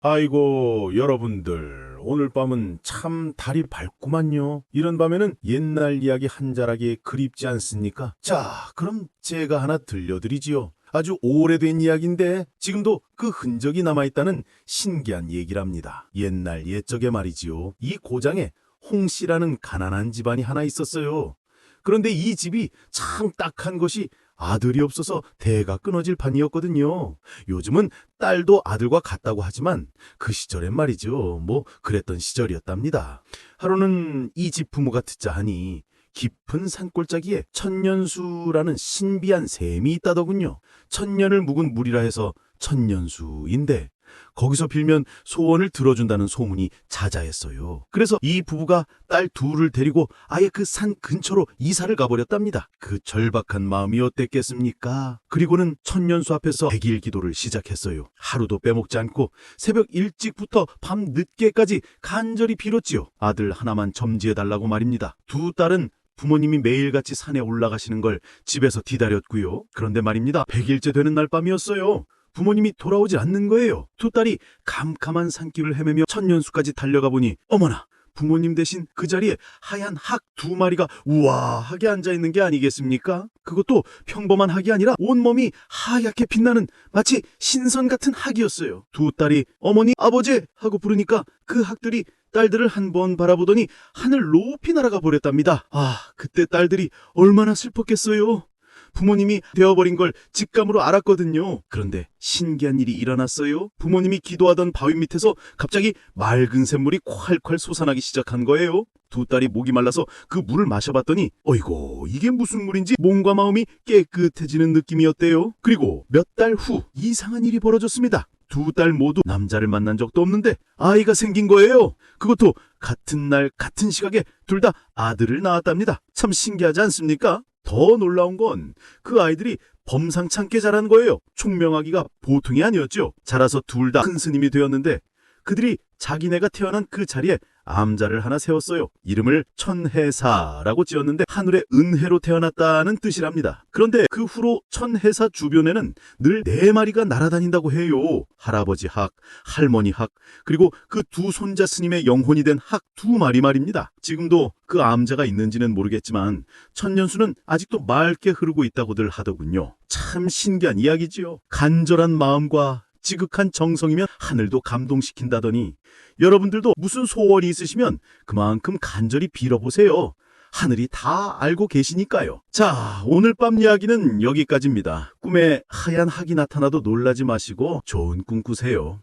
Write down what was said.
아이고, 여러분들. 오늘 밤은 참 달이 밝구만요. 이런 밤에는 옛날 이야기 한 자락이 그립지 않습니까? 자, 그럼 제가 하나 들려드리지요. 아주 오래된 이야기인데 지금도 그 흔적이 남아있다는 신기한 얘기랍니다. 옛날 옛적에 말이지요. 이 고장에 홍씨라는 가난한 집안이 하나 있었어요. 그런데 이 집이 참 딱한 것이 아들이 없어서 대가 끊어질 판이었거든요. 요즘은 딸도 아들과 같다고 하지만 그 시절엔 말이죠. 뭐 그랬던 시절이었답니다. 하루는 이 집 부모가 듣자 하니 깊은 산골짜기에 천년수라는 신비한 샘이 있다더군요. 천년을 묵은 물이라 해서 천년수인데 거기서 빌면 소원을 들어준다는 소문이 자자했어요. 그래서 이 부부가 딸 둘을 데리고 아예 그 산 근처로 이사를 가버렸답니다. 그 절박한 마음이 어땠겠습니까? 그리고는 천년수 앞에서 백일 기도를 시작했어요. 하루도 빼먹지 않고 새벽 일찍부터 밤 늦게까지 간절히 빌었지요. 아들 하나만 점지해달라고 말입니다. 두 딸은 부모님이 매일같이 산에 올라가시는 걸 집에서 기다렸고요. 그런데 말입니다. 100일째 되는 날 밤이었어요. 부모님이 돌아오지 않는 거예요. 두 딸이 캄캄한 산길을 헤매며 천년수까지 달려가 보니 어머나 부모님 대신 그 자리에 하얀 학 두 마리가 우아하게 앉아 있는 게 아니겠습니까? 그것도 평범한 학이 아니라 온몸이 하얗게 빛나는 마치 신선 같은 학이었어요. 두 딸이 어머니 아버지 하고 부르니까 그 학들이 딸들을 한 번 바라보더니 하늘 높이 날아가 버렸답니다. 아, 그때 딸들이 얼마나 슬펐겠어요. 부모님이 되어버린 걸 직감으로 알았거든요. 그런데 신기한 일이 일어났어요. 부모님이 기도하던 바위 밑에서 갑자기 맑은 샘물이 콸콸 솟아나기 시작한 거예요. 두 딸이 목이 말라서 그 물을 마셔봤더니 어이고 이게 무슨 물인지 몸과 마음이 깨끗해지는 느낌이었대요. 그리고 몇 달 후 이상한 일이 벌어졌습니다. 두 딸 모두 남자를 만난 적도 없는데 아이가 생긴 거예요. 그것도 같은 날 같은 시각에 둘 다 아들을 낳았답니다. 참 신기하지 않습니까? 더 놀라운 건 그 아이들이 범상찮게 자란 거예요. 총명하기가 보통이 아니었죠. 자라서 둘 다 큰 스님이 되었는데 그들이 자기네가 태어난 그 자리에 암자를 하나 세웠어요. 이름을 천해사라고 지었는데 하늘의 은혜로 태어났다는 뜻이랍니다. 그런데 그 후로 천해사 주변에는 늘 네 마리가 날아다닌다고 해요. 할아버지 학, 할머니 학, 그리고 그 두 손자 스님의 영혼이 된 학 두 마리 말입니다. 지금도 그 암자가 있는지는 모르겠지만 천년수는 아직도 맑게 흐르고 있다고들 하더군요. 참 신기한 이야기지요. 간절한 마음과 지극한 정성이면 하늘도 감동시킨다더니 여러분들도 무슨 소원이 있으시면 그만큼 간절히 빌어보세요. 하늘이 다 알고 계시니까요. 자, 오늘 밤 이야기는 여기까지입니다. 꿈에 하얀 학이 나타나도 놀라지 마시고 좋은 꿈 꾸세요.